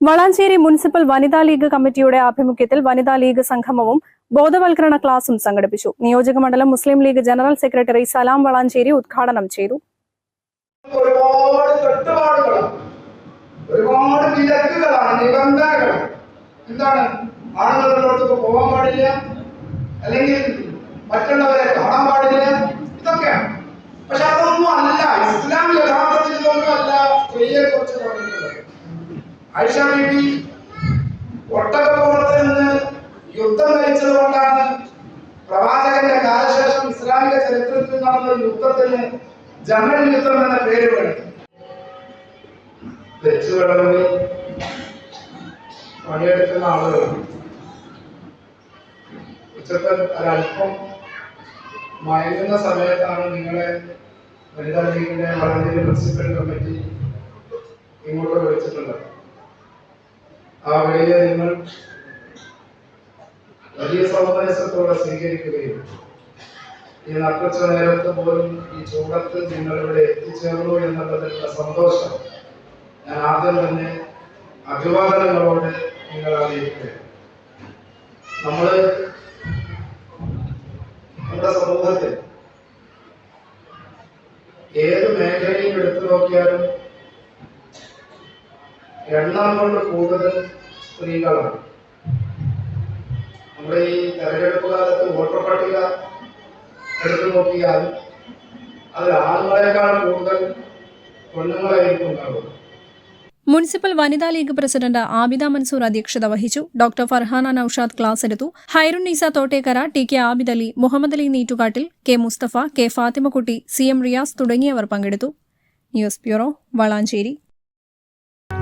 Valanchery municipal വനിതാ league കമ്മിറ്റിയുടെ ആഭിമുഖ്യത്തിൽ വനിതാ ലീഗ് സംഗമവും ബോധവൽക്കരണ ക്ലാസും സംഘടിപ്പിച്ചു. നിയോജക മണ്ഡലം മുസ്ലിം ലീഗ് ജനറൽ സെക്രട്ടറി സലാം വളാഞ്ചേരി ഉദ്ഘാടനം ചെയ്തു. ഒരുപാട് അല്ലെങ്കിൽ മറ്റുള്ളവരെ കാണാൻ ആയിഷ ബീബി ഒട്ടകപ്പുറത്ത് നിന്ന് യുദ്ധം നയിച്ചത് കൊണ്ടാണ് പ്രവാചകന്റെ കാലശേഷം ഇസ്ലാമിക ചരിത്രത്തിൽ നടന്ന യുദ്ധത്തിന് ജമൽ യുദ്ധം എന്ന പേര് വേണം വെച്ച് വിളവിൽ പണിയെടുക്കുന്ന ആളുകൾ ഉച്ചത്തെ ഒരല്പം മയങ്ങുന്ന സമയത്താണ് നിങ്ങളെ വനിതാ ലീഗിന്റെ വളണ്ടിയർ പ്രിൻസിപ്പൽ കമ്മിറ്റി ഇങ്ങോട്ട് വിളിച്ചിട്ടുള്ളത്. ആ വിളിയെ നിങ്ങൾ വലിയ സൗമനസ്യത്തോടെ സ്വീകരിക്കുകയും ഈ നട്ടുച്ച നേരത്ത് പോലും ഈ ചൂടത്ത് നിങ്ങൾ ഇവിടെ എത്തിച്ചേർന്നു എന്നുള്ളതിലുള്ള സന്തോഷം ഞാൻ ആദ്യം തന്നെ അഭിവാദനങ്ങളോട് നിങ്ങൾ അറിയിക്കുകയാണ്. നമ്മൾ നമ്മുടെ സമൂഹത്തിൽ ഏത് മേഖലയും എടുത്തു നോക്കിയാലും എണ്ണം കൊണ്ട് കൂടുതൽ സ്ത്രീകളാണ്. നമ്മുടെ ഈ തെരഞ്ഞെടുപ്പ് കാലത്ത് വോട്ടർ പട്ടിക എടുത്തു നോക്കിയാൽ അത് ആണുങ്ങളെക്കാൾ കൂടുതൽ പെണ്ണുങ്ങളായിരിക്കും ഉണ്ടാവുക. മുനിസിപ്പൽ വനിതാ ലീഗ് പ്രസിഡന്റ് ആബിദ മൻസൂർ അധ്യക്ഷത വഹിച്ചു. ഡോക്ടർ ഫർഹാന നൌഷാദ് ക്ലാസ് എടുത്തു. Hairunnisa Thottekkara T K Abid Ali Muhammad Ali Neettukattil K Mustafa K Fathimakutty C M Riyas തുടങ്ങിയവർ പങ്കെടുത്തു. News bureau Valanchery.